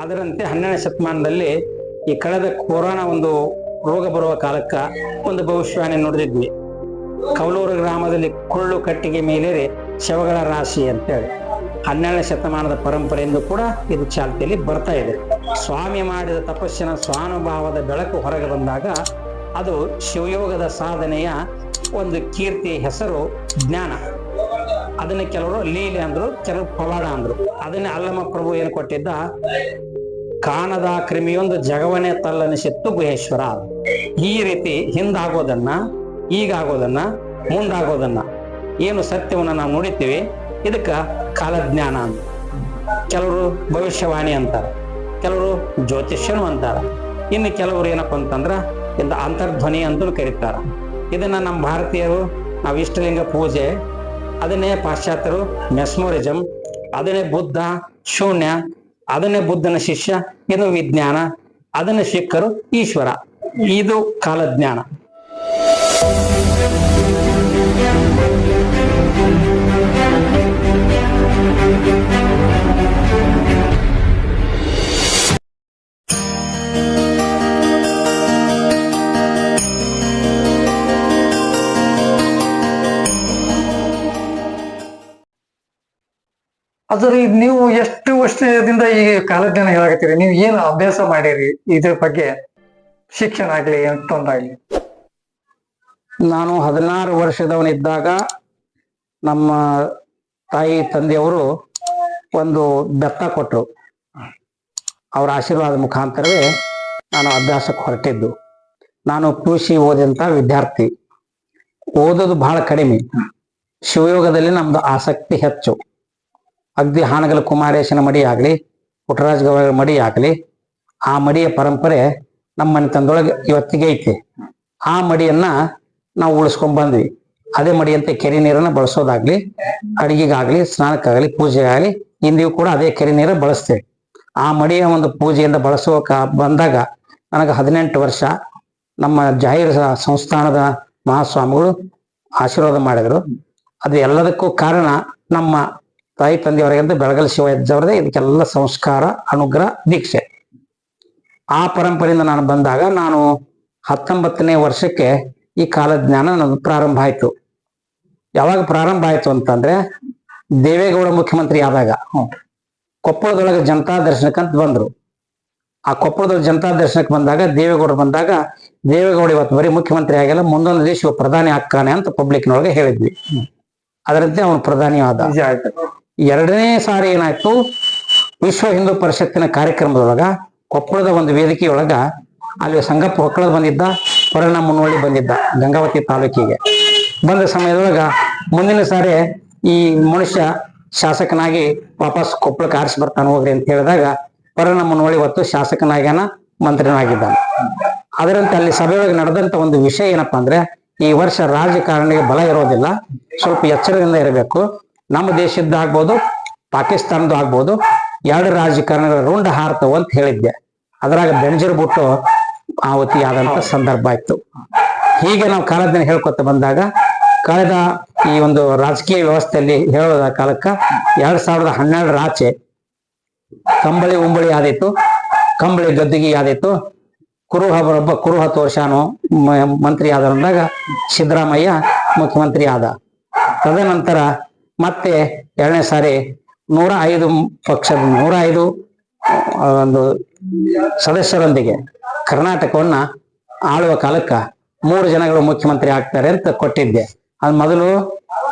ಅದರಂತೆ ಹನ್ನೆರಡನೇ ಶತಮಾನದಲ್ಲಿ ಈ ಕಳೆದ ಕೊರೋನಾ ಒಂದು ರೋಗ ಬರುವ ಕಾಲಕ್ಕ ಒಂದು ಭವಿಷ್ಯವಾಣಿ ನೋಡಿದ್ವಿ. ಕೌಲೂರು ಗ್ರಾಮದಲ್ಲಿ ಕೊಳ್ಳು ಕಟ್ಟಿಗೆ ಮೇಲೇರಿ ಶವಗಳ ರಾಶಿ ಅಂತೇಳಿ. ಹನ್ನೆರಡನೇ ಶತಮಾನದ ಪರಂಪರೆಯಿಂದ ಕೂಡ ಇದು ಚಾಲ್ತಿಯಲ್ಲಿ ಬರ್ತಾ ಇದೆ. ಸ್ವಾಮಿ ಮಾಡಿದ ತಪಸ್ಸಿನ ಸ್ವಾನುಭಾವದ ಬೆಳಕು ಹೊರಗೆ ಬಂದಾಗ ಅದು ಶಿವಯೋಗದ ಸಾಧನೆಯ ಒಂದು ಕೀರ್ತಿ ಹೆಸರು ಜ್ಞಾನ. ಅದನ್ನ ಕೆಲವರು ಲೀಲೆ ಅಂದ್ರು, ಕೆಲವರು ಪವಾಡ ಅಂದ್ರು. ಅದನ್ನೇ ಅಲ್ಲಮ್ಮ ಪ್ರಭು ಏನು ಕೊಟ್ಟಿದ್ದ? ಕಾಣದ ಕ್ರಿಮಿಯೊಂದು ಜಗವನೇ ತಲ್ಲನಿಸಿತ್ತು ಗುಹೇಶ್ವರ. ಈ ರೀತಿ ಹಿಂದಾಗೋದನ್ನ, ಈಗಾಗೋದನ್ನ, ಮುಂದಾಗೋದನ್ನ ಏನು ಸತ್ಯವನ್ನು ನಾವು ನೋಡಿತೀವಿ ಇದಕ್ಕ ಕಾಲಜ್ಞಾನ ಅಂತ. ಕೆಲವರು ಭವಿಷ್ಯವಾಣಿ ಅಂತಾರೆ, ಕೆಲವರು ಜ್ಯೋತಿಷ್ಯನು ಅಂತಾರ. ಇನ್ನು ಕೆಲವರು ಏನಪ್ಪ ಅಂತಂದ್ರ ಇಂದ ಅಂತರ್ಧ್ವನಿ ಅಂತಲೂ ಕರೀತಾರ. ಇದನ್ನ ನಮ್ಮ ಭಾರತೀಯರು ನಾವು ಇಷ್ಟಲಿಂಗ ಪೂಜೆ, ಅದನ್ನೇ ಪಾಶ್ಚಾತ್ಯರು ಮೆಸ್ಮೋರಿಸಮ್ ಅದನ್ನೇ ಬುದ್ಧ, ಶೂನ್ಯ ಅದನ್ನೇ ಬುದ್ಧನ ಶಿಷ್ಯ ಇದು ವಿಜ್ಞಾನ ಅದನ್ನೇ ಸಿಕ್ಕರು ಈಶ್ವರ. ಇದು ಕಾಲಜ್ಞಾನ. ಅದ್ರ ನೀವು ಎಷ್ಟು ವರ್ಷದಿಂದ ಈ ಕಾಲಜ್ಞಾನ ಹೇಳಕತ್ತೀರಿ? ನೀವು ಏನು ಅಭ್ಯಾಸ ಮಾಡಿರಿ ಇದ್ರ ಬಗ್ಗೆ? ಶಿಕ್ಷಣ ಆಗ್ಲಿ ಎಂತೊಂದಾಗ್ಲಿ ನಾನು ಹದಿನಾರು ವರ್ಷದವನಿದ್ದಾಗ ನಮ್ಮ ತಾಯಿ, ತಂದೆಯವರು ಒಂದು ಬೆತ್ತ ಕೊಟ್ಟರು ಅವರ ಆಶೀರ್ವಾದ ಮುಖಾಂತರವೇ ನಾನು ಅಭ್ಯಾಸಕ್ಕೆ ಹೊರಟಿದ್ದು. ನಾನು ಪಿ ಯು ಸಿ ಓದಿದಂಥ ವಿದ್ಯಾರ್ಥಿ. ಓದೋದು ಬಹಳ ಕಡಿಮೆ. ಶಿವಯೋಗದಲ್ಲಿ ನಮ್ದು ಆಸಕ್ತಿ ಹೆಚ್ಚು. ಅಗ್ದಿ ಹಾನಗಲ ಕುಮಾರೇಶನ ಮಡಿ ಆಗಲಿ ಪುಟ್ಟರಾಜ ಗವಾಯಿಗಳ ಮಡಿ ಆಗಲಿ, ಆ ಮಡಿಯ ಪರಂಪರೆ ನಮ್ಮ ಮನೆ ತಂದೊಳಗೆ ಇವತ್ತಿಗೆ ಐತಿ. ಆ ಮಡಿಯನ್ನ ನಾವು ಉಳಿಸ್ಕೊಂಡ್ ಬಂದ್ವಿ. ಅದೇ ಮಡಿಯಂತೆ ಕೆರೆ ನೀರನ್ನ ಬಳಸೋದಾಗ್ಲಿ, ಅಡಿಗೆಗಾಗ್ಲಿ, ಸ್ನಾನಕ್ಕಾಗಲಿ, ಪೂಜೆಗಾಗಲಿ, ಇಂದಿಗೂ ಕೂಡ ಅದೇ ಕೆರೆ ನೀರ ಬಳಸ್ತೇವೆ. ಆ ಮಡಿಯ ಒಂದು ಪೂಜೆಯಿಂದ ಬಳಸೋಕ ಬಂದಾಗ ನನಗೆ ಹದಿನೆಂಟು ವರ್ಷ ನಮ್ಮ ಜಾಹೀರ್ ಸಂಸ್ಥಾನದ ಮಹಾಸ್ವಾಮಿಗಳು ಆಶೀರ್ವಾದ ಮಾಡಿದ್ರು. ಅದು ಎಲ್ಲದಕ್ಕೂ ಕಾರಣ ನಮ್ಮ ತಾಯಿ ತಂದೆಯವರಿಗಂತ ಬೆಳಗಲ್ ಶಿವ ಹೆಜ್ಜವ್ರದೇ ಇದಕ್ಕೆಲ್ಲ ಸಂಸ್ಕಾರ, ಅನುಗ್ರಹ, ದೀಕ್ಷೆ. ಆ ಪರಂಪರೆಯಿಂದ ನಾನು ಬಂದಾಗ ನಾನು ಹತ್ತೊಂಬತ್ತನೇ ವರ್ಷಕ್ಕೆ ಈ ಕಾಲಜ್ಞಾನ ನನ್ನ ಪ್ರಾರಂಭ ಆಯ್ತು. ಯಾವಾಗ ಪ್ರಾರಂಭ ಆಯ್ತು ಅಂತಂದ್ರೆ ದೇವೇಗೌಡ ಮುಖ್ಯಮಂತ್ರಿ ಆದಾಗ. ಕೊಪ್ಪಳದೊಳಗೆ ಜನತಾ ದರ್ಶನಕ್ಕಂತ ಬಂದ್ರು. ಆ ಕೊಪ್ಪಳದೊಳಗೆ ಜನತಾ ದರ್ಶನಕ್ಕೆ ಬಂದಾಗ ದೇವೇಗೌಡ ಬಂದಾಗ ದೇವೇಗೌಡ ಇವತ್ತು ಬರೀ ಮುಖ್ಯಮಂತ್ರಿ ಆಗಿಲ್ಲ, ಮುಂದೊಂದು ದೇಶ ಪ್ರಧಾನಿ ಆಗ್ತಾನೆ ಅಂತ ಪಬ್ಲಿಕ್ನೊಳಗೆ ಹೇಳಿದ್ವಿ. ಅದರಂತೆ ಅವನು ಪ್ರಧಾನಿ ಆದ. ಎರಡನೇ ಸಾರಿ ಏನಾಯ್ತು? ವಿಶ್ವ ಹಿಂದೂ ಪರಿಷತ್ತಿನ ಕಾರ್ಯಕ್ರಮದೊಳಗ, ಕೊಪ್ಪಳದ ಒಂದು ವೇದಿಕೆಯೊಳಗ ಅಲ್ಲಿ ಸಂಗಪ್ಪ ಹೊಕ್ಕಳದ ಬಂದಿದ್ದ ಪರಿಣ ಮುನ್ನೋಳಿ ಬಂದಿದ್ದ ಗಂಗಾವತಿ ತಾಲೂಕಿಗೆ. ಬಂದ ಸಮಯದೊಳಗ ಮುಂದಿನ ಸಾರಿ ಈ ಮನುಷ್ಯ ಶಾಸಕನಾಗಿ ವಾಪಸ್ ಕೊಪ್ಪಳಕ್ಕೆ ಆರಿಸಿ ಬರ್ತಾನೆ ಹೋಗ್ರಿ ಅಂತ ಹೇಳಿದಾಗ ಪರಿಣ ಮುನ್ನೋಳಿ ಹೊತ್ತು ಶಾಸಕನಾಗ್ಯಾನ ಮಂತ್ರಿನಾಗಿದ್ದಾನೆ ಅದರಂತೆ ಅಲ್ಲಿ ಸಭೆಯೊಳಗೆ ನಡೆದಂತ ಒಂದು ವಿಷಯ ಏನಪ್ಪಾ ಅಂದ್ರೆ, ಈ ವರ್ಷ ರಾಜಕಾರಣಿಗೆ ಬಲ ಇರೋದಿಲ್ಲ, ಸ್ವಲ್ಪ ಎಚ್ಚರದಿಂದ ಇರಬೇಕು. ನಮ್ಮ ದೇಶದ್ದು ಆಗ್ಬೋದು, ಪಾಕಿಸ್ತಾನದ್ದು ಆಗ್ಬೋದು, ಎರಡು ರಾಜಕಾರಣಗಳ ರುಂಡ ಹಾರ್ತವು ಅಂತ ಹೇಳಿದ್ದೆ. ಅದರಾಗ ಬೆಂಜರ್ ಬಿಟ್ಟು ಆವತಿಯಾದಂತ ಸಂದರ್ಭ ಆಯ್ತು. ಹೀಗೆ ನಾವು ಕಾಲದನ್ನ ಹೇಳ್ಕೊತ ಬಂದಾಗ, ಕಳೆದ ಈ ಒಂದು ರಾಜಕೀಯ ವ್ಯವಸ್ಥೆಯಲ್ಲಿ ಹೇಳೋದ ಕಾಲಕ್ಕ ಎರಡ್ ಸಾವಿರದ ಹನ್ನೆರಡರ ಆಚೆ ಕಂಬಳಿ ಉಂಬಳಿ ಆದಿತ್ತು ಕಂಬಳಿ ಗದ್ದುಗಿ ಆದಿತ್ತು ಕುರುಹ ಒಬ್ಬ ಕುರುಹ ತೋರ್ಷಾನು ಮಂತ್ರಿ ಆದಂದಾಗ ಸಿದ್ದರಾಮಯ್ಯ ಮುಖ್ಯಮಂತ್ರಿ ಆದ. ತದನಂತರ ಮತ್ತೆ ಎರಡನೇ ಸಾರಿ ನೂರ ಐದು ಪಕ್ಷದ ನೂರ ಐದು ಒಂದು ಸದಸ್ಯರೊಂದಿಗೆ ಕರ್ನಾಟಕವನ್ನ ಆಳುವ ಕಾಲಕ್ಕ ಮೂರು ಜನಗಳು ಮುಖ್ಯಮಂತ್ರಿ ಆಗ್ತಾರೆ ಅಂತ ಕೊಟ್ಟಿದ್ದೆ. ಅದ್ ಮೊದಲು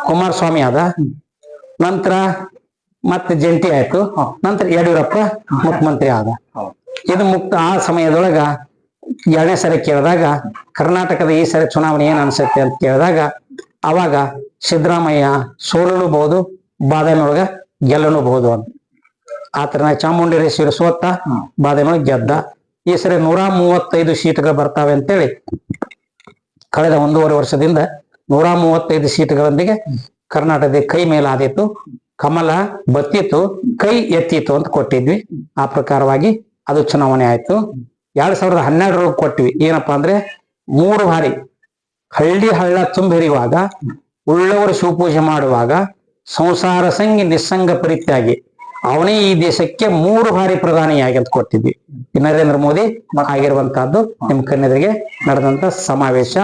ಕುಮಾರಸ್ವಾಮಿ ಆದ, ನಂತರ ಮತ್ತೆ ಜಂಟಿ ಆಯ್ತು, ನಂತರ ಯಡಿಯೂರಪ್ಪ ಮುಖ್ಯಮಂತ್ರಿ ಆದ. ಇದು ಮುಕ್ತ, ಆ ಸಮಯದೊಳಗ ಎರಡನೇ ಸರಿ ಕೇಳಿದಾಗ ಕರ್ನಾಟಕದ ಈ ಸರಿ ಚುನಾವಣೆ ಏನ್ ಅನ್ಸುತ್ತೆ ಅಂತ ಕೇಳಿದಾಗ ಅವಾಗ ಸಿದ್ದರಾಮಯ್ಯ ಸೋಲಲೂಬಹುದು ಬಾದಾಮಿಯೊಳಗ ಗೆಲ್ಲನೂಬಹುದು ಅಂತ. ಆತರ ಚಾಮುಂಡೇಶ್ವರಿ ಸೋತ ಬಾದಾಮಿಯೊಳಗೆ ಗೆದ್ದ. ಈ ಸರಿ ನೂರ ಮೂವತ್ತೈದು ಸೀಟ್ಗಳು ಬರ್ತಾವೆ ಅಂತೇಳಿ ಕಳೆದ ಒಂದೂವರೆ ವರ್ಷದಿಂದ ನೂರ ಮೂವತ್ತೈದು ಸೀಟ್ಗಳೊಂದಿಗೆ ಕರ್ನಾಟಕದ ಕೈ ಮೇಲಾದಿತ್ತು ಕಮಲ ಬತ್ತಿತ್ತು ಕೈ ಎತ್ತಿತ್ತು ಅಂತ ಕೊಟ್ಟಿದ್ವಿ. ಆ ಪ್ರಕಾರವಾಗಿ ಅದು ಚುನಾವಣೆ ಆಯ್ತು. ಎರಡ್ ಸಾವಿರದ ಹನ್ನೆರಡರೊಳಗೆ ಕೊಟ್ವಿ. ಏನಪ್ಪಾ ಅಂದ್ರೆ ಮೂರು ಬಾರಿ ಹಳ್ಳಿ ಹಳ್ಳ ತುಂಬಿರುವಾಗ ಉಳ್ಳವರು ಶಿವಪೂಜೆ ಮಾಡುವಾಗ ಸಂಸಾರ ಸಂಗಿ ನಿಸ್ಸಂಗ ಪರಿತ್ಯಾಗಿ. ಅವನೇ ಈ ದೇಶಕ್ಕೆ ಮೂರು ಬಾರಿ ಪ್ರಧಾನಿಯಾಗಿ ಅಂತ ಕೊಟ್ಟಿದ್ವಿ. ನರೇಂದ್ರ ಮೋದಿ ಆಗಿರುವಂತಹದ್ದು ನಿಮ್ ಕನ್ನೆದರಿಗೆ ನಡೆದಂತ ಸಮಾವೇಶ.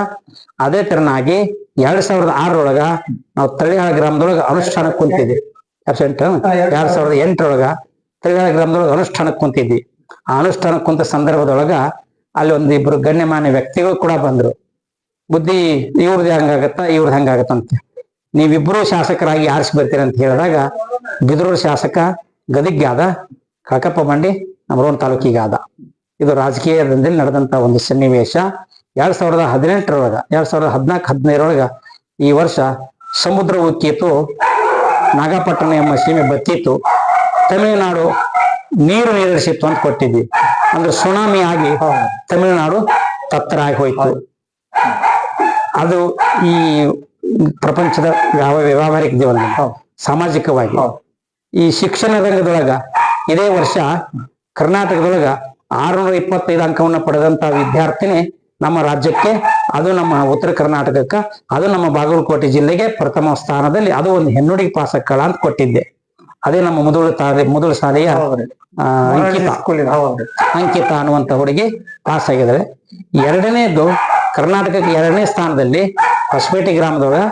ಅದೇ ತರನಾಗಿ ಎರಡ್ ಸಾವಿರದ ಆರರೊಳಗ ನಾವು ತಳಿಹಾಳ ಗ್ರಾಮದೊಳಗ ಅನುಷ್ಠಾನಕ್ಕೆ ಕುಂತಿದ್ವಿ. ಅಬ್ಸೆಂಟ್ ಎರಡ್ ಸಾವಿರದ ಎಂಟರೊಳಗ ತಳಿಹಾಳ ಗ್ರಾಮದೊಳಗ ಅನುಷ್ಠಾನಕ್ಕೆ ಕುಂತಿದ್ವಿ. ಆ ಅನುಷ್ಠಾನಕ್ಕೆ ಕುಂತ ಸಂದರ್ಭದೊಳಗ ಅಲ್ಲಿ ಒಂದು ಇಬ್ರು ಗಣ್ಯಮಾನ್ಯ ವ್ಯಕ್ತಿಗಳು ಕೂಡ ಬಂದ್ರು. ಬುದ್ಧಿ ಇವ್ರದ್ದು ಹಂಗಾಗತ್ತ ಇವ್ರದ್ದು ಹಂಗಾಗತ್ತಂತ. ನೀವಿಬ್ರು ಶಾಸಕರಾಗಿ ಆರಿಸಿ ಬರ್ತೀರಿ ಅಂತ ಹೇಳಿದಾಗ ಬಿದರೂರು ಶಾಸಕ ಗದಿಗ್ಗಾದ ಕಳಕಪ್ಪ ಕಾಕಪ್ಪ ಬಂಡಿ ನಮರೋನ್ ತಾಲೂಕಿಗೆ ಆದ ಇದು ರಾಜಕೀಯದಲ್ಲಿ ನಡೆದಂತ ಒಂದು ಸನ್ನಿವೇಶ. ಎರಡ್ ಸಾವಿರದ ಹದಿನೆಂಟರೊಳಗ ಎರಡ್ ಸಾವಿರದ ಹದಿನಾಲ್ಕು ಹದಿನೈದರೊಳಗ ಈ ವರ್ಷ ಸಮುದ್ರ ಉಕ್ಕಿತ್ತು ನಾಗಪಟ್ಟಣ ಎಂಬ ಸೀಮೆ ಬತ್ತಿತ್ತು ತಮಿಳುನಾಡು ನೀರು ನೀರಿಸಿತ್ತು ಅಂತ ಕೊಟ್ಟಿದ್ವಿ. ಅಂದ್ರೆ ಸುನಾಮಿ ಆಗಿ ತಮಿಳುನಾಡು ತತ್ತರಾಗಿ ಹೋಯ್ತು. ಅದು ಈ ಪ್ರಪಂಚದ ಯಾವ ವ್ಯಾವಹಾರಿಕ ಜೀವನ ಸಾಮಾಜಿಕವಾಗಿ ಈ ಶಿಕ್ಷಣ ರಂಗದೊಳಗ ಇದೇ ವರ್ಷ ಕರ್ನಾಟಕದೊಳಗ ಆರುನೂರ ಇಪ್ಪತ್ತೈದು ಅಂಕವನ್ನ ಪಡೆದಂತ ವಿದ್ಯಾರ್ಥಿನಿ ನಮ್ಮ ರಾಜ್ಯಕ್ಕೆ ಅದು ನಮ್ಮ ಉತ್ತರ ಕರ್ನಾಟಕಕ್ಕ ಅದು ನಮ್ಮ ಬಾಗಲಕೋಟೆ ಜಿಲ್ಲೆಗೆ ಪ್ರಥಮ ಸ್ಥಾನದಲ್ಲಿ ಅದು ಒಂದು ಹೆಣ್ಣುಡಿಗೆ ಪಾಸಕ್ಕಳ ಅಂತ ಕೊಟ್ಟಿದ್ದೆ. ಅದೇ ನಮ್ಮ ಮೊದಲು ತಾರೆ ಮೊದಲ ಶಾಲೆಯ ಅಂಕಿತ. ಅನ್ನುವಂತ ಹುಡುಗಿ ಪಾಸ್ ಆಗಿದ್ದಾರೆ ಎರಡನೇದು ಕರ್ನಾಟಕಕ್ಕೆ ಎರಡನೇ ಸ್ಥಾನದಲ್ಲಿ ಹೊಸಪೇಟೆ ಗ್ರಾಮದೊಳಗ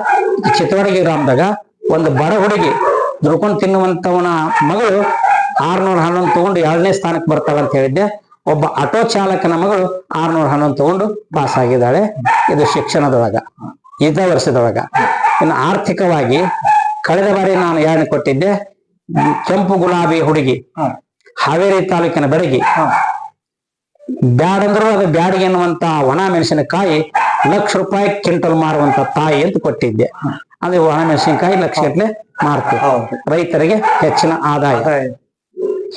ಚಿತ್ತವಡಗಿ ಗ್ರಾಮದಾಗ ಒಂದು ಬಡ ಹುಡುಗಿ ದುಡ್ಕೊಂಡು ತಿನ್ನುವಂತವನ ಮಗಳು ಆರ್ನೂರ ಹನ್ನೊಂದು ತಗೊಂಡು ಎರಡನೇ ಸ್ಥಾನಕ್ಕೆ ಬರ್ತಾಳೆ ಅಂತ ಹೇಳಿದ್ದೆ. ಒಬ್ಬ ಆಟೋ ಚಾಲಕನ ಮಗಳು ಆರ್ನೂರ ಹನ್ನೊಂದು ತಗೊಂಡು ಪಾಸ್ ಆಗಿದ್ದಾಳೆ. ಇದು ಶಿಕ್ಷಣದೊಳಗ, ಇದ ವರ್ಷದೊಳಗ. ಇನ್ನು ಆರ್ಥಿಕವಾಗಿ ಕಳೆದ ಬಾರಿ ನಾನು ಎರಡನೇ ಕೊಟ್ಟಿದ್ದೆ? ಕೆಂಪು ಗುಲಾಬಿ ಹುಡುಗಿ, ಹಾವೇರಿ ತಾಲೂಕಿನ ಬೆಡಗಿ. ಹಾ ಬ್ಯಾಡಂದ್ರು ಅದು ಬ್ಯಾಡಿಗೆ ಅನ್ನುವಂತ ಒಣ ಮೆಣಸಿನಕಾಯಿ ಲಕ್ಷ ರೂಪಾಯಿ ಕ್ವಿಂಟಲ್ ಮಾರುವಂತ ತಾಯಿ ಅಂತ ಕೊಟ್ಟಿದ್ದೆ. ಅಂದ್ರೆ ಒಣ ಮೆಣಸಿನಕಾಯಿ ಲಕ್ಷ ಗಟ್ಟಲೆ ಮಾರ್ತೀವಿ. ರೈತರಿಗೆ ಹೆಚ್ಚಿನ ಆದಾಯ.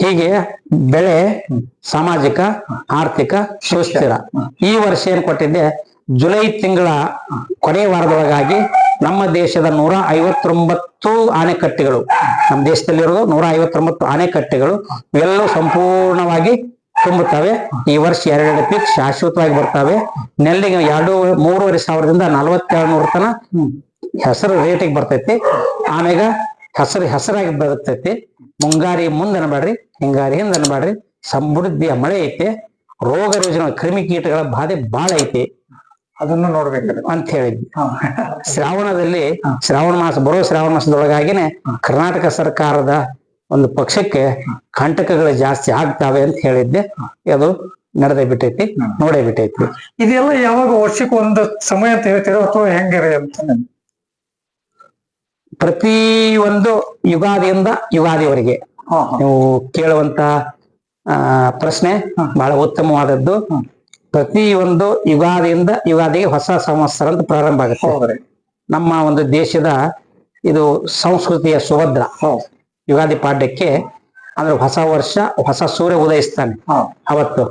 ಹೀಗೆ ಬೆಳೆ ಸಾಮಾಜಿಕ ಆರ್ಥಿಕ ಸುಸ್ಥಿರ. ಈ ವರ್ಷ ಏನ್ ಕೊಟ್ಟಿದ್ದೆ? ಜುಲೈ ತಿಂಗಳ ಕೊನೆ ವಾರದೊಳಗಾಗಿ ನಮ್ಮ ದೇಶದ ನೂರ ಐವತ್ತೊಂಬತ್ತು ಆನೆಕಟ್ಟೆಗಳು ನಮ್ಮ ದೇಶದಲ್ಲಿರೋದು ನೂರ ಐವತ್ತೊಂಬತ್ತು ಆನೆಕಟ್ಟೆಗಳು ಎಲ್ಲೂ ಸಂಪೂರ್ಣವಾಗಿ ತುಂಬುತ್ತವೆ. ಈ ವರ್ಷ ಎರಡೆರಡು ಪೀಕ್ ಶಾಶ್ವತವಾಗಿ ಬರ್ತವೆ. ನೆಲ್ಲಿಗೆ ಎರಡು ಮೂರುವರೆ ಸಾವಿರದಿಂದ ನಲವತ್ತೆರಡು ನೂರ ತನ ಹೆಸರು ರೇಟಿಗೆ ಬರ್ತೈತಿ. ಆಮ್ಯಾಗ ಹೆಸರು ಹೆಸರಾಗಿ ಬರ್ತೈತಿ. ಮುಂಗಾರಿ ಮುಂದೆ ಅನ್ಬೇಡ್ರಿ ಹಿಂಗಾರಿ ಹಿಂದೆ ಅನ್ಬೇಡ್ರಿ ಸಮೃದ್ಧಿಯ ಮಳೆ ಐತೆ. ರೋಗ ರುಜಿನ ಕ್ರಿಮಿ ಕೀಟಗಳ ಬಾಧೆ ಬಾಳ ಐತಿ. ಅದನ್ನು ನೋಡ್ಬೇಕು. ಅಂತ ಹೇಳಿದ್ವಿ. ಶ್ರಾವಣದಲ್ಲಿ ಶ್ರಾವಣ ಮಾಸ ಬರೋ ಶ್ರಾವಣ ಮಾಸದೊಳಗಾಗಿನೇ ಕರ್ನಾಟಕ ಸರ್ಕಾರದ ಒಂದು ಪಕ್ಷಕ್ಕೆ ಕಂಟಕಗಳು ಜಾಸ್ತಿ ಆಗ್ತಾವೆ ಅಂತ ಹೇಳಿದ್ದೆ. ಅದು ನಡೆದೇ ಬಿಟ್ಟೈತಿ ನೋಡೇ ಬಿಟ್ಟೈತಿ. ಇದೆಲ್ಲ ಯಾವಾಗ ವರ್ಷಕ್ಕೆ ಒಂದು ಸಮಯ ಅಂತ ಹೇಳ್ತೀರೋ ಅಥವಾ ಹೆಂಗಿರಿ ಅಂತ ಪ್ರತಿ ಒಂದು ಯುಗಾದಿಯಿಂದ ಯುಗಾದಿವರೆಗೆ ನೀವು ಕೇಳುವಂತ ಆ ಪ್ರಶ್ನೆ ಬಹಳ ಉತ್ತಮವಾದದ್ದು. ಪ್ರತಿ ಒಂದು ಯುಗಾದಿಯಿಂದ ಯುಗಾದಿಗೆ ಹೊಸ ಸಂವತ್ಸರ ಅಂತ ಪ್ರಾರಂಭ ಆಗುತ್ತೆ. ನಮ್ಮ ಒಂದು ದೇಶದ ಇದು ಸಂಸ್ಕೃತಿಯ ಸುಭದ್ರ. ಯುಗಾದಿ ಪಾಡ್ಯಕ್ಕೆ ಅಂದ್ರೆ ಹೊಸ ವರ್ಷ ಹೊಸ ಸೂರ್ಯ ಉದಯಿಸ್ತಾನೆ ಅವತ್ತು.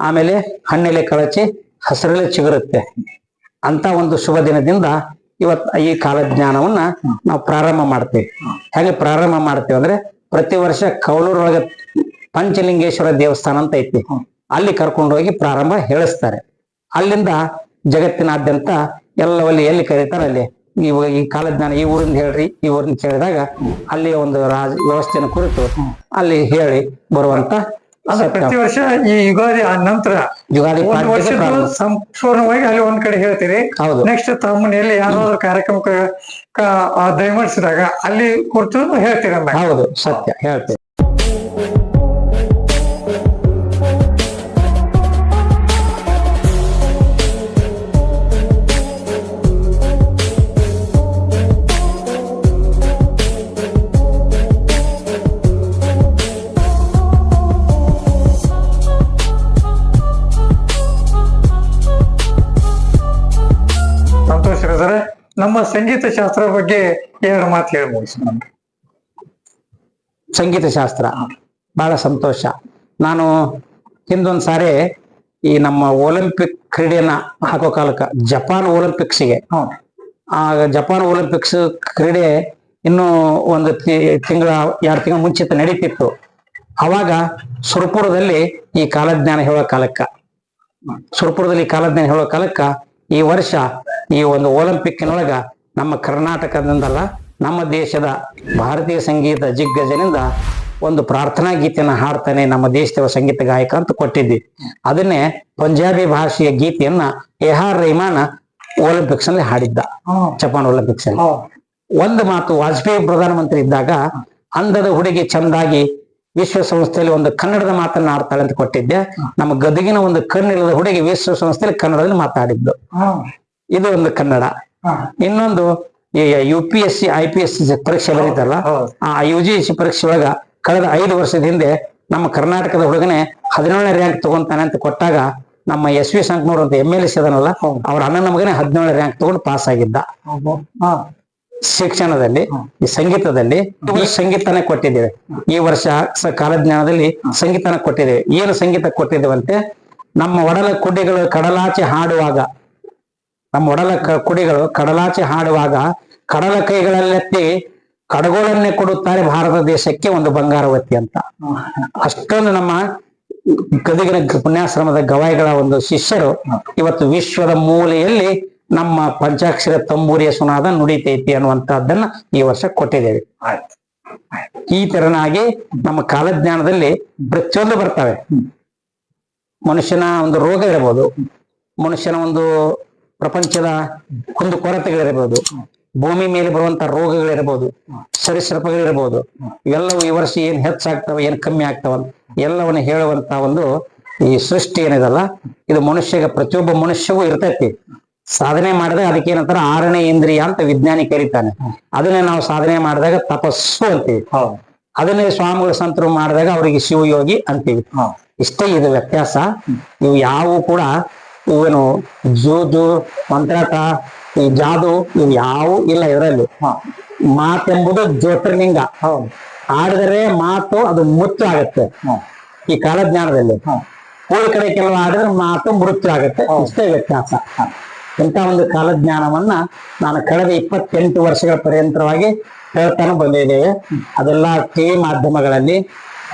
ಆಮೇಲೆ ಹಣ್ಣೆಲೆ ಕಳಚಿ ಹಸಿರೆಲೆ ಚಿಗುರುತ್ತೆ. ಅಂತ ಒಂದು ಶುಭ ದಿನದಿಂದ ಇವತ್ ಈ ಕಾಲಜ್ಞಾನವನ್ನ ನಾವು ಪ್ರಾರಂಭ ಮಾಡ್ತೇವೆ. ಹಾಗೆ ಪ್ರಾರಂಭ ಮಾಡ್ತೇವೆ ಅಂದ್ರೆ ಪ್ರತಿ ವರ್ಷ ಕೌಲೂರೊಳಗ ಪಂಚಲಿಂಗೇಶ್ವರ ದೇವಸ್ಥಾನ ಅಂತ ಐತಿ. ಅಲ್ಲಿ ಕರ್ಕೊಂಡು ಹೋಗಿ ಪ್ರಾರಂಭ ಹೇಳಿಸ್ತಾರೆ. ಅಲ್ಲಿಂದ ಜಗತ್ತಿನಾದ್ಯಂತ ಎಲ್ಲವಲ್ಲಿ ಎಲ್ಲಿ ಕರೀತಾರೆ ಅಲ್ಲಿ ಇವಾಗ ಈ ಕಾಲಜ್ಞಾನ ಈ ಊರಿಂದ ಹೇಳ್ರಿ ಈ ಊರಿಂದ ಕೇಳಿದಾಗ ಅಲ್ಲಿ ಒಂದು ರಾಜ ವ್ಯವಸ್ಥೆಯನ್ನು ಕುರಿತು ಅಲ್ಲಿ ಹೇಳಿ ಬರುವಂತ ಅಂದ್ರೆ ಪ್ರತಿ ವರ್ಷ ಈ ಯುಗಾದಿ ಆದ ನಂತರ ಯುಗಾದಿ ಒಂದು ವರ್ಷದ. ಸಂಪೂರ್ಣವಾಗಿ ಅಲ್ಲಿ ಒಂದ್ ಕಡೆ ಹೇಳ್ತೀರಿ. ಹೌದು. ನೆಕ್ಸ್ಟ್ ತಮ್ಮ ಮನೆಯಲ್ಲಿ ಯಾವ್ದಾದ್ರು ಕಾರ್ಯಕ್ರಮಕ್ಕೆ ಆ ದಯಮಾಡಿಸಿದಾಗ ಅಲ್ಲಿ ಕುರಿತು ಹೇಳ್ತೀರ ಹೌದು ಸತ್ಯ ಹೇಳ್ತೇವೆ. ನಮ್ಮ ಸಂಗೀತ ಶಾಸ್ತ್ರ ಬಗ್ಗೆ ಎರಡು ಮಾತು ಹೇಳ್ಬೋದು ಸಂಗೀತ ಶಾಸ್ತ್ರ. ಬಹಳ ಸಂತೋಷ. ನಾನು ಹಿಂದೊಂದ್ ಸಾರಿ ಈ ನಮ್ಮ ಒಲಿಂಪಿಕ್ ಕ್ರೀಡೆಯನ್ನ ಹಾಕೋ ಕಾಲಕ್ಕ ಜಪಾನ್ ಒಲಿಂಪಿಕ್ಸ್ಗೆ. ಆ ಜಪಾನ್ ಒಲಿಂಪಿಕ್ಸ್ ಕ್ರೀಡೆ ಇನ್ನು ಒಂದು ತಿಂಗಳ ಎರಡು ತಿಂಗಳ ಮುಂಚಿತ ನಡೀತಿತ್ತು. ಅವಾಗ ಸುರಪುರದಲ್ಲಿ ಈ ಕಾಲಜ್ಞಾನ ಹೇಳೋ ಕಾಲಕ್ಕ. ಸುರಪುರದಲ್ಲಿ ಕಾಲಜ್ಞಾನ ಹೇಳೋ ಕಾಲಕ್ಕ ಈ ವರ್ಷ ಈ ಒಂದು ಒಲಿಂಪಿಕ್ನೊಳಗ ನಮ್ಮ ಕರ್ನಾಟಕದಿಂದಲ್ಲ ನಮ್ಮ ದೇಶದ ಭಾರತೀಯ ಸಂಗೀತ ಜಿಗ್ಗಜನಿಂದ ಒಂದು ಪ್ರಾರ್ಥನಾ ಗೀತೆಯನ್ನ ಹಾಡ್ತಾನೆ ನಮ್ಮ ದೇಶದ ಸಂಗೀತ ಗಾಯಕ ಅಂತ ಕೊಟ್ಟಿದ್ವಿ. ಅದನ್ನೇ ಪಂಜಾಬಿ ಭಾಷೆಯ ಗೀತೆಯನ್ನ ಎಹಾರ್ ಆರ್ ರೆಹಮಾನ್ ಒಲಿಂಪಿಕ್ಸ್ ಅಲ್ಲಿ ಹಾಡಿದ್ದ. ಜಪಾನ್ ಒಲಿಂಪಿಕ್ಸ್ ಅಲ್ಲಿ. ಒಂದು ಮಾತು ವಾಜಪೇಯಿ ಪ್ರಧಾನಮಂತ್ರಿ ಇದ್ದಾಗ ಅಂದದ ಹುಡುಗಿ ಚಂದಾಗಿ ವಿಶ್ವಸಂಸ್ಥೆಯಲ್ಲಿ ಒಂದು ಕನ್ನಡದ ಮಾತನ್ನ ಆಡ್ತಾಳೆ ಅಂತ ಕೊಟ್ಟಿದ್ದೆ. ನಮ್ಮ ಗದಗಿನ ಒಂದು ಕಣ್ಣಿಲ್ಲದ ಹುಡುಗಿ ವಿಶ್ವಸಂಸ್ಥೆಯಲ್ಲಿ ಕನ್ನಡದಲ್ಲಿ ಮಾತಾಡಿದ್ದು. ಇದು ಒಂದು ಕನ್ನಡ. ಇನ್ನೊಂದು ಈ U P S C I P S C ಪರೀಕ್ಷೆ ಬರೀತಾರಲ್ಲ ಆ ಯು ಜಿ ಸಿ ಪರೀಕ್ಷೆ ಒಳಗ ಕಳೆದ ಐದು ವರ್ಷದ ಹಿಂದೆ ನಮ್ಮ ಕರ್ನಾಟಕದ ಹುಡುಗನೆ ಹದಿನೇಳನೇ ರ್ಯಾಂಕ್ ತಗೊಂತಾನೆ ಅಂತ ಕೊಟ್ಟಾಗ ನಮ್ಮ ಎಸ್ ವಿ ಸಂಕನೂರ್ ಅಂತ ಎಂ ಎಲ್ ಎಸ್ ಅದನಲ್ಲ ಅವ್ರ ಅಣ್ಣನ ಮಗನೇ ಹದಿನೇಳನೇ ರ್ಯಾಂಕ್ ತಗೊಂಡು ಪಾಸ್ ಆಗಿದ್ದ. ಶಿಕ್ಷಣದಲ್ಲಿ ಈ ಸಂಗೀತದಲ್ಲಿ ಸಂಗೀತನ ಕೊಟ್ಟಿದ್ದೇವೆ. ಈ ವರ್ಷ ಕಾಲಜ್ಞಾನದಲ್ಲಿ ಸಂಗೀತನ ಕೊಟ್ಟಿದ್ದೇವೆ. ಏನು ಸಂಗೀತ ಕೊಟ್ಟಿದ್ದೇವಂತೆ ನಮ್ಮ ಒಡಲ ಕುಡಿಗಳು ಕಡಲಾಚೆ ಹಾಡುವಾಗ ನಮ್ಮ ಒಡಲ ಕ- ಕುಡಿಗಳು ಕಡಲಾಚೆ ಹಾಡುವಾಗ ಕಡಲ ಕೈಗಳಲ್ಲೆತ್ತಿ ಕಡಗೋಳನ್ನೇ ಕೊಡುತ್ತಾರೆ ಭಾರತ ದೇಶಕ್ಕೆ ಒಂದು ಬಂಗಾರವತಿ ಅಂತ. ಅಷ್ಟೊಂದು ನಮ್ಮ ಗದಗಿನ ಪುಣ್ಯಾಶ್ರಮದ ಗವಾಯಿಗಳ ಒಂದು ಶಿಷ್ಯರು ಇವತ್ತು ವಿಶ್ವದ ಮೂಲೆಯಲ್ಲಿ ನಮ್ಮ ಪಂಚಾಕ್ಷರ ತಂಬೂರಿಯ ಸುನಾದ ನುಡಿತೈತಿ ಅನ್ನುವಂತಹದ್ದನ್ನ ಈ ವರ್ಷ ಕೊಟ್ಟಿದ್ದೇವೆ. ಈ ತರನಾಗಿ ನಮ್ಮ ಕಾಲಜ್ಞಾನದಲ್ಲಿ ಪ್ರತಿಯೊಂದು ಬರ್ತವೆ. ಮನುಷ್ಯನ ಒಂದು ರೋಗ ಇರಬಹುದು. ಮನುಷ್ಯನ ಒಂದು ಪ್ರಪಂಚದ ಒಂದು ಕೊರತೆಗಳಿರಬಹುದು. ಭೂಮಿ ಮೇಲೆ ಬರುವಂತ ರೋಗಗಳಿರಬಹುದು. ಸರೀಸೃಪಗಳಿರಬಹುದು. ಇವೆಲ್ಲವೂ ಈ ವರ್ಷ ಏನ್ ಹೆಚ್ಚಾಗ್ತವೆ ಏನ್ ಕಮ್ಮಿ ಆಗ್ತಾವ ಎಲ್ಲವನ್ನ ಹೇಳುವಂತ ಒಂದು ಈ ಸೃಷ್ಟಿ ಏನಿದಲ್ಲ ಇದು ಮನುಷ್ಯಗೆ ಪ್ರತಿಯೊಬ್ಬ ಮನುಷ್ಯಗೂ ಇರ್ತೈತಿ. ಸಾಧನೆ ಮಾಡಿದಾಗ ಅದಕ್ಕೆ ಏನಂತಾರೆ ಆರನೇ ಇಂದ್ರಿಯ ಅಂತ ವಿಜ್ಞಾನಿ ಕರೀತಾನೆ. ಅದನ್ನೇ ನಾವು ಸಾಧನೆ ಮಾಡಿದಾಗ ತಪಸ್ಸು ಅಂತೀವಿ. ಅದನ್ನೇ ಸ್ವಾಮಿಗಳು ಸಂತರು ಮಾಡಿದಾಗ ಅವರಿಗೆ ಶಿವಯೋಗಿ ಅಂತೀವಿ. ಇಷ್ಟೇ ಇದು ವ್ಯತ್ಯಾಸ. ಇವು ಯಾವು ಕೂಡ ಇವೇನು ಜೂಜು ಮಂತ್ರಾಟ ಈ ಜಾದು ಇವು ಯಾವು ಇಲ್ಲ ಇದರಲ್ಲಿ. ಮಾತೆಂಬುದು ಜ್ಯೋತಿರ್ಲಿಂಗ. ಆಡಿದರೆ ಮಾತು ಅದು ಮುಚ್ಚು ಆಗುತ್ತೆ. ಈ ಕಾಲಜ್ಞಾನದಲ್ಲಿ. ಉಳಿ ಕಡೆ ಕೆಲವು ಆಡಿದ್ರೆ ಮಾತು ಮೃತ್ಯು ಆಗುತ್ತೆ. ಇಷ್ಟೇ ವ್ಯತ್ಯಾಸ. ಇಂಥ ಒಂದು ಕಾಲಜ್ಞಾನವನ್ನ ನಾನು ಕಳೆದ ಇಪ್ಪತ್ತೆಂಟು ವರ್ಷಗಳ ಪರ್ಯಂತರವಾಗಿ ಹೇಳ್ತಾನೆ ಬಂದಿದ್ದೇವೆ. ಅದೆಲ್ಲ ಟಿವಿ ಮಾಧ್ಯಮಗಳಲ್ಲಿ,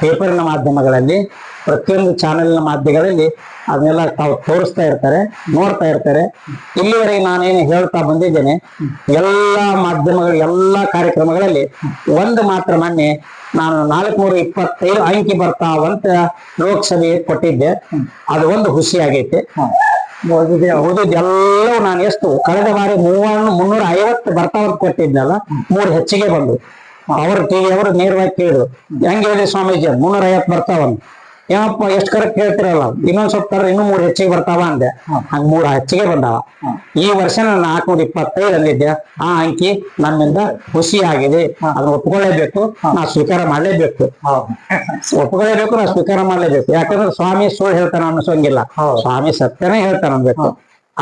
ಪೇಪರ್ನ ಮಾಧ್ಯಮಗಳಲ್ಲಿ, ಪ್ರತಿಯೊಂದು ಚಾನೆಲ್ನ ಮಾಧ್ಯಮಗಳಲ್ಲಿ ಅದನ್ನೆಲ್ಲ ತಾವು ತೋರಿಸ್ತಾ ಇರ್ತಾರೆ, ನೋಡ್ತಾ ಇರ್ತಾರೆ. ಇಲ್ಲಿವರೆಗೆ ನಾನೇನು ಹೇಳ್ತಾ ಬಂದಿದ್ದೇನೆ, ಎಲ್ಲಾ ಮಾಧ್ಯಮಗಳು, ಎಲ್ಲಾ ಕಾರ್ಯಕ್ರಮಗಳಲ್ಲಿ ಒಂದು ಮಾತ್ರ ಮೊನ್ನೆ ನಾನು ನಾಲ್ಕುನೂರ ಇಪ್ಪತ್ತೈದು ಅಂಕಿ ಬರ್ತಾವಂತ ಲೋಕಸಭೆ ಕೊಟ್ಟಿದ್ದೆ. ಅದು ಒಂದು ಖುಷಿ ಆಗೈತೆ ಉಳಿದೆಲ್ಲವೂ ನಾನು ಎಷ್ಟು ಕಳೆದ ಬಾರಿ ಮೂವನ್ನು ಮುನ್ನೂರ ಐವತ್ತು ಬರ್ತಾವಂತ ಕೊಟ್ಟಿದ್ನಲ್ಲ, ಮೂರು ಹೆಚ್ಚಿಗೆ ಬಂದು. ಅವರು ಟಿವಿ ಅವರು ನೇರವಾಗಿ ಕೇಳಿದ್ರು, ಹೆಂಗ್ ಹೇಳಿ ಸ್ವಾಮೀಜಿ? ಮುನ್ನೂರ ಐವತ್ತು ಬರ್ತಾವಂತ. ಏನಪ್ಪ, ಎಷ್ಟು ಕರೆಕ್ಟ್ ಹೇಳ್ತಿರಲ್ಲ? ಇನ್ನೊಂದ್ ಸ್ವಲ್ಪ ತರ ಇನ್ನೂ ಮೂರು ಹೆಚ್ಚಿಗೆ ಬರ್ತಾವ ಅಂದೆ. ಹಂಗ ಮೂರು ಹೆಚ್ಚಿಗೆ ಬಂದಾವ. ಈ ವರ್ಷ ನಾನು ನಾಲ್ಕನೂರ ಇಪ್ಪತ್ತೈದು ಅಂದಿದ್ದೆ. ಆ ಅಂಕಿ ನನ್ನಿಂದ ಖುಷಿ ಆಗಿದೆ. ಅದನ್ನ ಒಪ್ಕೊಳ್ಳೇಬೇಕು. ನಾ ಸ್ವೀಕಾರ ಮಾಡ್ಲೇಬೇಕು. ಒಪ್ಕೊಳ್ಳೇಬೇಕು, ನಾ ಸ್ವೀಕಾರ ಮಾಡ್ಲೇಬೇಕು. ಯಾಕಂದ್ರೆ ಸ್ವಾಮಿ ಸುಳ್ಳು ಹೇಳ್ತಾನ ಅನ್ನಿಸೋಂಗಿಲ್ಲ. ಸ್ವಾಮಿ ಸತ್ಯನೇ ಹೇಳ್ತಾನ ಅನ್ಬೇಕು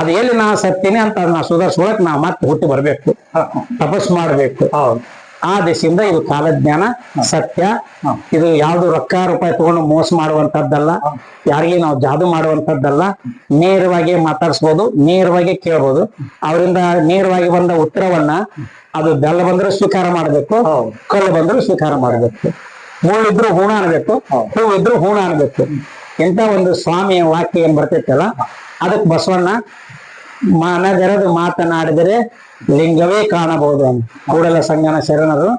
ಅದ್ ಎಲ್ಲಿ ನಾ ಸತ್ಯನೇ ಅಂತ ಅದನ್ನ ಸುಧಾರಿಸ್ಕೊಳಕ್ ನಾ ಮತ್ತೆ ಹುಟ್ಟಿ ಬರ್ಬೇಕು. ತಪಸ್ ಮಾಡ್ಬೇಕು. ಆ ದಿಶೆಯಿಂದ ಇದು ಕಾಲಜ್ಞಾನ ಸತ್ಯ ಇದು ಯಾವ್ದು ರೊಕ್ಕ ರೂಪಾಯಿ ತಗೊಂಡು ಮೋಸ ಮಾಡುವಂತದ್ದಲ್ಲ ಯಾರಿಗೆ ನಾವು ಜಾದು ಮಾಡುವಂತದ್ದಲ್ಲ ನೇರವಾಗಿ ಮಾತಾಡಿಸ್ಬೋದು ನೇರವಾಗಿ ಕೇಳ್ಬೋದು. ಅವರಿಂದ ನೇರವಾಗಿ ಬಂದ ಉತ್ತರವನ್ನ ಅದು ಬೆಲ್ಲ ಬಂದ್ರೆ ಸ್ವೀಕಾರ ಮಾಡಬೇಕು. ಕಲ್ಲು ಬಂದ್ರೆ ಸ್ವೀಕಾರ ಮಾಡಬೇಕು. ಮುಳ್ಳಿದ್ರು ಹೂಣ ಅನ್ಬೇಕು ಹೂವಿದ್ರು ಹೂಣ ಅನ್ಬೇಕು. ಎಂತ ಒಂದು ಸ್ವಾಮಿಯ ವಾಕ್ಯ ಏನ್ ಬರ್ತೈತಲ್ಲ ಅದಕ್ಕೆ ಬಸವಣ್ಣ ಮನದೆರೆದು ಮಾತನಾಡಿದರೆ ಲಿಂಗವೇ ಕಾಣಬಹುದು ಅಂತ ಕೂಡಲ ಸಂಗನ ಶರಣರು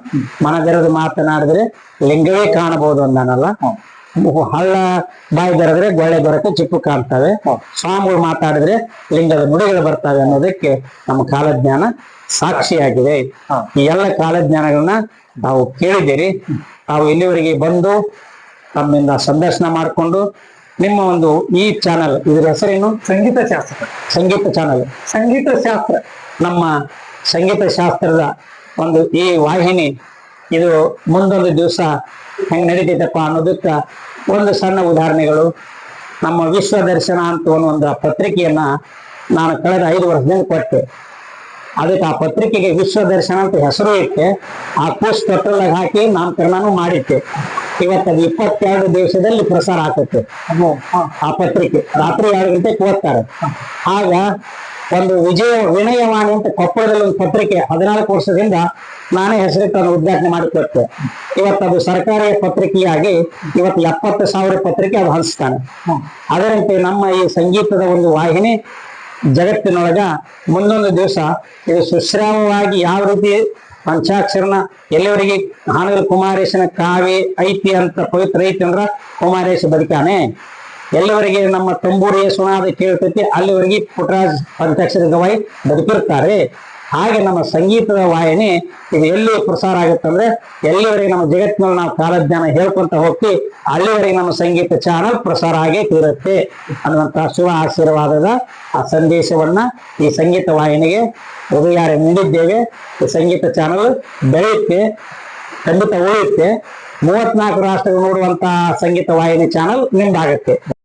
ಮನದೆರೆದು ಮಾತನಾಡಿದರೆ ಲಿಂಗವೇ ಕಾಣಬಹುದು ಅಂದಾನಲ್ಲ. ಹಳ್ಳ ಬಾಯಿ ಬೆರೆದ್ರೆ ಗೊಳ್ಳೆ ಬರಕ್ಕೆ ಚಿಪ್ಪು ಕಾಣ್ತವೆ. ಸ್ವಾಮಿಗಳು ಮಾತಾಡಿದ್ರೆ ಲಿಂಗದ ನುಡಿಗಳು ಬರ್ತವೆ ಅನ್ನೋದಕ್ಕೆ ನಮ್ಮ ಕಾಲಜ್ಞಾನ ಸಾಕ್ಷಿಯಾಗಿದೆ. ಈ ಎಲ್ಲ ಕಾಲಜ್ಞಾನಗಳನ್ನ ನಾವು ಕೇಳಿದ್ದೀರಿ. ನಾವು ಇಲ್ಲಿವರೆಗೆ ಬಂದು ತಮ್ಮಿಂದ ಸಂದರ್ಶನ ಮಾಡಿಕೊಂಡು ನಿಮ್ಮ ಒಂದು ಈ ಚಾನಲ್ ಇದರ ಹೆಸರೇನು? ಸಂಗೀತ ಶಾಸ್ತ್ರ. ಸಂಗೀತ ಚಾನಲ್ ಸಂಗೀತ ಶಾಸ್ತ್ರ. ನಮ್ಮ ಸಂಗೀತ ಶಾಸ್ತ್ರದ ಒಂದು ಈ ವಾಹಿನಿ ಇದು ಮುಂದೊಂದು ದಿವಸ ಹೆಂಗ್ ನಡೀತೈತಪ್ಪ ಅನ್ನೋದಕ್ಕ ಒಂದು ಸಣ್ಣ ಉದಾಹರಣೆಗಳು. ನಮ್ಮ ವಿಶ್ವ ದರ್ಶನ ಅಂತ ಒಂದು ಪತ್ರಿಕೆಯನ್ನ ನಾನು ಕಳೆದ ಐದು ವರ್ಷದಿಂದ ಕೊಟ್ಟೆ. ಅದಕ್ಕೆ ಆ ಪತ್ರಿಕೆಗೆ ವಿಶ್ವ ದರ್ಶನ ಅಂತ ಹೆಸರು ಇಟ್ಟೆ. ಆ ಪೋಸ್ಟ್ ಪೆಟ್ರೋಲ್ ಹಾಕಿ ನಾಮಕರಣನೂ ಮಾಡಿಟ್ಟೆ. ಇವತ್ತು ಅದು ಇಪ್ಪತ್ತೆರಡು ದಿವಸದಲ್ಲಿ ಪ್ರಸಾರ ಆಗುತ್ತೆ. ಆ ಪತ್ರಿಕೆ. ರಾತ್ರಿ ಎರಡು ಗಂಟೆಗೆ ಓದ್ತಾರೆ. ಆಗ ಒಂದು ವಿಜಯ ವಿನಯವಾಣಿ ಅಂತ ಕೊಪ್ಪಳದಲ್ಲಿ ಒಂದು ಪತ್ರಿಕೆ ಹದಿನಾಲ್ಕು ವರ್ಷದಿಂದ ನಾನೇ ಹೆಸರಿಟ್ಟು ಅದನ್ನು ಉದ್ಘಾಟನೆ ಮಾಡಿಕೊಟ್ಟೆ ಇವತ್ತದು ಸರ್ಕಾರಿ ಪತ್ರಿಕೆಯಾಗಿ ಇವತ್ತು ಎಪ್ಪತ್ತು ಸಾವಿರ ಪತ್ರಿಕೆ ಅದು ಹಂಚ್ತಾನೆ. ಅದರಂತೆ ನಮ್ಮ ಈ ಸಂಗೀತದ ಒಂದು ವಾಹಿನಿ ಜಗತ್ತಿನೊಳಗ ಮುಂದೊಂದು ದಿವಸ ಇದು ಸುಶ್ರಾವವಾಗಿ ಯಾವ ರೀತಿ ಪಂಚಾಕ್ಷರನ ಎಲ್ಲವರಿಗೆ ಹಾನಗಲ್ ಕುಮಾರೇಶನ ಕಾವ್ಯ ಐತಿ ಅಂತ ಪವಿತ್ರ ಐತಿ ಅಂದ್ರ ಕುಮಾರೇಶ ಬದುಕಾನೆ. ಎಲ್ಲವರಿಗೆ ನಮ್ಮ ತಂಬೂರಿಯ ಸುನಾದ ಕೇಳ್ತೈತಿ, ಅಲ್ಲಿವರೆಗೆ ಪುಟರಾಜ್ ಪಂಚಾಕ್ಷರ ಗವಾಯಿ ಬದುಕಿರ್ತಾರೆ. ಹಾಗೆ ನಮ್ಮ ಸಂಗೀತದ ವಾಹಿನಿ ಇದು ಎಲ್ಲಿ ಪ್ರಸಾರ ಆಗುತ್ತಂದ್ರೆ ಎಲ್ಲಿವರೆಗೆ ನಮ್ಮ ಜಗತ್ತಿನಲ್ಲಿ ನಾವು ಕಾಲಜ್ಞಾನ ಹೇಳ್ಕೊಂತ ಹೋಗ್ತಿ, ಅಲ್ಲಿವರೆಗೆ ನಮ್ಮ ಸಂಗೀತ ಚಾನಲ್ ಪ್ರಸಾರ ಆಗೇ ತೀರುತ್ತೆ ಅನ್ನುವಂತಹ ಶುಭ ಆಶೀರ್ವಾದದ ಆ ಸಂದೇಶವನ್ನ ಈ ಸಂಗೀತ ವಾಹಿನಿಗೆ ಹೃದಯಾರೆ ನೀಡಿದ್ದೇವೆ. ಈ ಸಂಗೀತ ಚಾನಲ್ ಬೆಳೆಯುತ್ತೆ, ಖಂಡಿತ ಉಳಿಯುತ್ತೆ. ಮೂವತ್ನಾಲ್ಕು ರಾಷ್ಟ್ರಗಳು ನೋಡುವಂತಹ ಸಂಗೀತ ವಾಹಿನಿ ಚಾನಲ್ ನಿಮ್ದಾಗತ್ತೆ